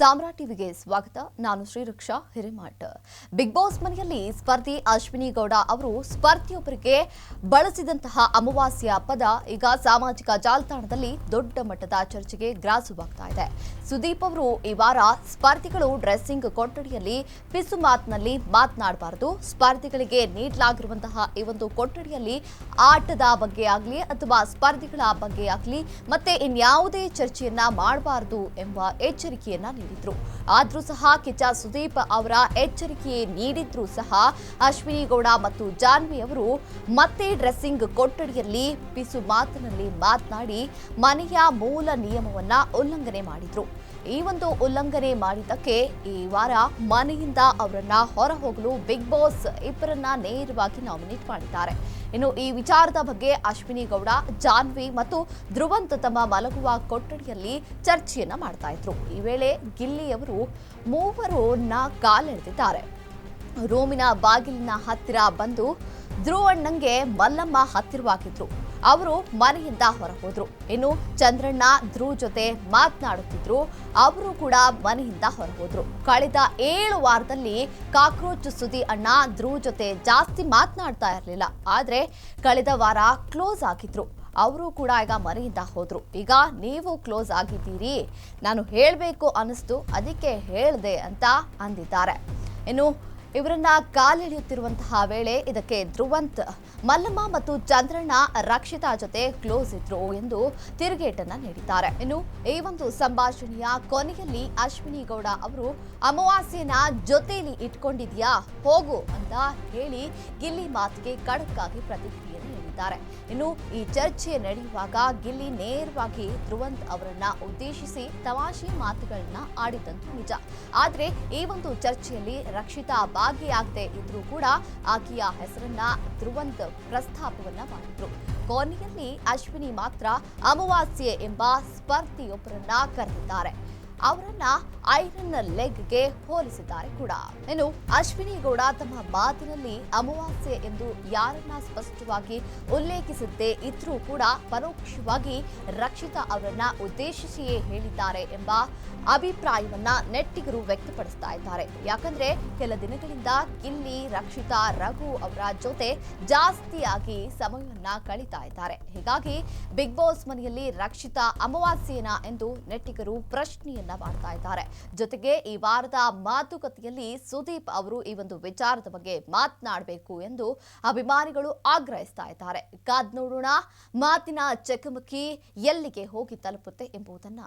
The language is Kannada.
ಸಾಮ್ರಾ ಟಿವಿಗೆ ಸ್ವಾಗತ. ನಾನು ಶ್ರೀರಕ್ಷಾ ಹಿರೇಮಠ್. ಬಿಗ್ ಬಾಸ್ ಮನೆಯಲ್ಲಿ ಸ್ಪರ್ಧಿ ಅಶ್ವಿನಿ ಗೌಡ ಅವರು ಸ್ಪರ್ಧಿಯೊಬ್ಬರಿಗೆ ಬಳಸಿದಂತಹ ಅಮಾವಾಸ್ಯ ಪದ ಈಗ ಸಾಮಾಜಿಕ ಜಾಲತಾಣದಲ್ಲಿ ದೊಡ್ಡ ಮಟ್ಟದ ಚರ್ಚೆಗೆ ಗ್ರಾಸವಾಗ್ತಾ ಇದೆ. ಸುದೀಪ್ ಅವರು ಈ ವಾರ ಸ್ಪರ್ಧಿಗಳು ಡ್ರೆಸ್ಸಿಂಗ್ ಕೊಠಡಿಯಲ್ಲಿ ಪಿಸು ಮಾತಿನಲ್ಲಿ ಮಾತನಾಡಬಾರದು. ಸ್ಪರ್ಧಿಗಳಿಗೆ ನೀಡಲಾಗಿರುವಂತಹ ಈ ಒಂದು ಕೊಠಡಿಯಲ್ಲಿ ಆಟದ ಬಗ್ಗೆ ಆಗಲಿ ಅಥವಾ ಸ್ಪರ್ಧಿಗಳ ಬಗ್ಗೆ ಆಗಲಿ ಮತ್ತೆ ಇನ್ಯಾವುದೇ ಚರ್ಚೆಯನ್ನ ಮಾಡಬಾರದು ಎಂಬ ಎಚ್ಚರಿಕೆಯನ್ನ ನೀಡಿದ್ರು. ಆದ್ರೂ ಸಹ ಕಿಚ್ಚ ಸುದೀಪ್ ಅವರ ಎಚ್ಚರಿಕೆ ನೀಡಿದ್ರು ಸಹ ಅಶ್ವಿನಿ ಗೌಡ ಮತ್ತು ಜಾನ್ವಿ ಅವರು ಮತ್ತೆ ಡ್ರೆಸ್ಸಿಂಗ್ ಕೊಠಡಿಯಲ್ಲಿ ಪಿಸು ಮಾತಿನಲ್ಲಿ ಮಾತನಾಡಿ ಮನೆಯ ಮೂಲ ನಿಯಮವನ್ನ ಉಲ್ಲಂಘನೆ ಮಾಡಿದ್ರು. ಈ ಒಂದು ಉಲ್ಲಂಘನೆ ಮಾಡಿದ್ದಕ್ಕೆ ಈ ವಾರ ಮನೆಯಿಂದ ಅವರನ್ನ ಹೊರ ಹೋಗಲು ಬಿಗ್ ಬಾಸ್ ಇಬ್ಬರನ್ನ ನೇರವಾಗಿ ನಾಮಿನೇಟ್ ಮಾಡಿದ್ದಾರೆ. ಇನ್ನು ಈ ವಿಚಾರದ ಬಗ್ಗೆ ಅಶ್ವಿನಿ ಗೌಡ, ಜಾನ್ವಿ ಮತ್ತು ಧ್ರುವಂತ್ ತಮ್ಮ ಮಲಗುವ ಕೊಠಡಿಯಲ್ಲಿ ಚರ್ಚೆಯನ್ನ ಮಾಡ್ತಾ ಇದ್ರು. ಈ ವೇಳೆ ಗಿಲ್ಲಿಯವರು ಮೂವರು ನ ಕಾಲೆಳೆದಿದ್ದಾರೆ ರೂಮಿನ ಬಾಗಿಲಿನ ಹತ್ತಿರ ಬಂದು ಧ್ರುವಣ್ಣಂಗೆ ಮಲ್ಲಮ್ಮ ಹತ್ತಿರವಾಗಿದ್ರು ಅವರು ಮನೆಯಿಂದ ಹೊರಹೋದ್ರು. ಇನ್ನು ಚಂದ್ರಣ್ಣ, ಧ್ರುವ್ ಜೊತೆ ಮಾತನಾಡುತ್ತಿದ್ರು. ಅವರು ಕೂಡ ಮನೆಯಿಂದ ಹೊರಹೋದ್ರು. ಕಳೆದ ಏಳು ವಾರದಲ್ಲಿ ಕಾಕ್ರೋಚ್ ಸುದಿ ಅಣ್ಣ, ಧ್ರುವ್ ಜೊತೆ ಜಾಸ್ತಿ ಮಾತನಾಡ್ತಾ ಇರಲಿಲ್ಲ. ಆದ್ರೆ ಕಳೆದ ವಾರ ಕ್ಲೋಸ್ ಆಗಿದ್ರು. ಅವರು ಕೂಡ ಈಗ ಮನೆಯಿಂದ ಹೋದ್ರು. ಈಗ ನೀವು ಕ್ಲೋಸ್ ಆಗಿದ್ದೀರಿ. ನಾನು ಹೇಳಬೇಕು ಅನ್ನಿಸ್ತು. ಅದಕ್ಕೆ ಹೇಳಿದೆ ಅಂತ ಅಂದಿದ್ದಾರೆ. ಇನ್ನು ಇವರನ್ನ ಕಾಲೆಳೆಯುತ್ತಿರುವಂತಹ ವೇಳೆ ಇದಕ್ಕೆ ಧ್ರುವಂತ್, ಮಲ್ಲಮ್ಮ ಮತ್ತು ಚಂದ್ರಣ್ಣ ರಕ್ಷಿತಾ ಜೊತೆ ಕ್ಲೋಸ್ ಇದ್ರು ಎಂದು ತಿರುಗೇಟನ್ನ ನೀಡಿದ್ದಾರೆ. ಇನ್ನು ಈ ಒಂದು ಸಂಭಾಷಣೆಯ ಕೊನೆಯಲ್ಲಿ ಅಶ್ವಿನಿ ಗೌಡ ಅವರು, ಅಮಾವಾಸ್ಯನ ಜೊತೆಯಲ್ಲಿ ಇಟ್ಕೊಂಡಿದ್ಯಾ, ಹೋಗು ಅಂತ ಹೇಳಿ ಗಿಲ್ಲಿ ಮಾತಿಗೆ ಖಡಕ್ಕಾಗಿ ಪ್ರತಿಕ್ರಿಯೆ ನೀಡಿದ್ದಾರೆ ಇನ್ನು ಈ ಚರ್ಚೆ ನಡೆಯುವಾಗ ಗಿಲ್ಲಿ ನೇರವಾಗಿ ಧ್ರುವಂತ್ ಅವರನ್ನ ಉದ್ದೇಶಿಸಿ ತಮಾಷೆ ಮಾತುಗಳನ್ನ ಆಡಿದಂತೂ ನಿಜ. ಆದ್ರೆ ಈ ಒಂದು ಚರ್ಚೆಯಲ್ಲಿ ರಕ್ಷಿತಾ ಭಾಗಿಯಾಗದೆ ಇದ್ರೂ ಕೂಡ ಆಕೆಯ ಹೆಸರನ್ನ ಧ್ರುವಂತ್ ಪ್ರಸ್ತಾಪವನ್ನ ಮಾಡಿದ್ರು. ಕೊನೆಯಲ್ಲಿ ಅಶ್ವಿನಿ ಮಾತ್ರ ಅಮಾವಾಸ್ಯೆ ಎಂಬ ಸ್ಪರ್ಧಿಯೊಬ್ಬರನ್ನ ಕರೆದಿದ್ದಾರೆ. ಅವರನ್ನ ಐರನ್ ಲೆಗ್ಗೆ ಹೋಲಿಸಿದ್ದಾರೆ ಕೂಡ. ಇನ್ನು ಅಶ್ವಿನಿ ಗೌಡ ತಮ್ಮ ಮಾತಿನಲ್ಲಿ ಅಮಾವಾಸ್ಯೆ ಎಂದು ಯಾರನ್ನ ಸ್ಪಷ್ಟವಾಗಿ ಉಲ್ಲೇಖಿಸುತ್ತೆ ಇದ್ರೂ ಕೂಡ ಪರೋಕ್ಷವಾಗಿ ರಕ್ಷಿತಾ ಅವರನ್ನ ಉದ್ದೇಶಿಸಿಯೇ ಹೇಳಿದ್ದಾರೆ ಎಂಬ ಅಭಿಪ್ರಾಯವನ್ನ ನೆಟ್ಟಿಗರು ವ್ಯಕ್ತಪಡಿಸ್ತಾ ಇದ್ದಾರೆ. ಯಾಕಂದ್ರೆ ಕೆಲ ದಿನಗಳಿಂದ ಇಲ್ಲಿ ರಕ್ಷಿತಾ, ರಘು ಅವರ ಜೊತೆ ಜಾಸ್ತಿಯಾಗಿ ಸಮಯವನ್ನ ಕಳೀತಾ ಇದ್ದಾರೆ. ಹೀಗಾಗಿ ಬಿಗ್ ಬಾಸ್ ಮನೆಯಲ್ಲಿ ರಕ್ಷಿತಾ ಅಮಾವಾಸ್ಯೆನ ಎಂದು ನೆಟ್ಟಿಗರು ಪ್ರಶ್ನೆಯನ್ನ ಮಾಡ್ತಾ ಇದ್ದಾರೆ. ಜೊತೆಗೆ ಈ ವಾರದ ಮಾತುಕತೆಯಲ್ಲಿ ಸುದೀಪ್ ಅವರು ಈ ಒಂದು ವಿಚಾರದ ಬಗ್ಗೆ ಮಾತನಾಡಬೇಕು ಎಂದು ಅಭಿಮಾನಿಗಳು ಆಗ್ರಹಿಸ್ತಾ ಇದ್ದಾರೆ. ಕಾದ್ ನೋಡೋಣ, ಮಾತಿನ ಚಕಮಕಿ ಎಲ್ಲಿಗೆ ಹೋಗಿ ತಲುಪುತ್ತೆ ಎಂಬುದನ್ನ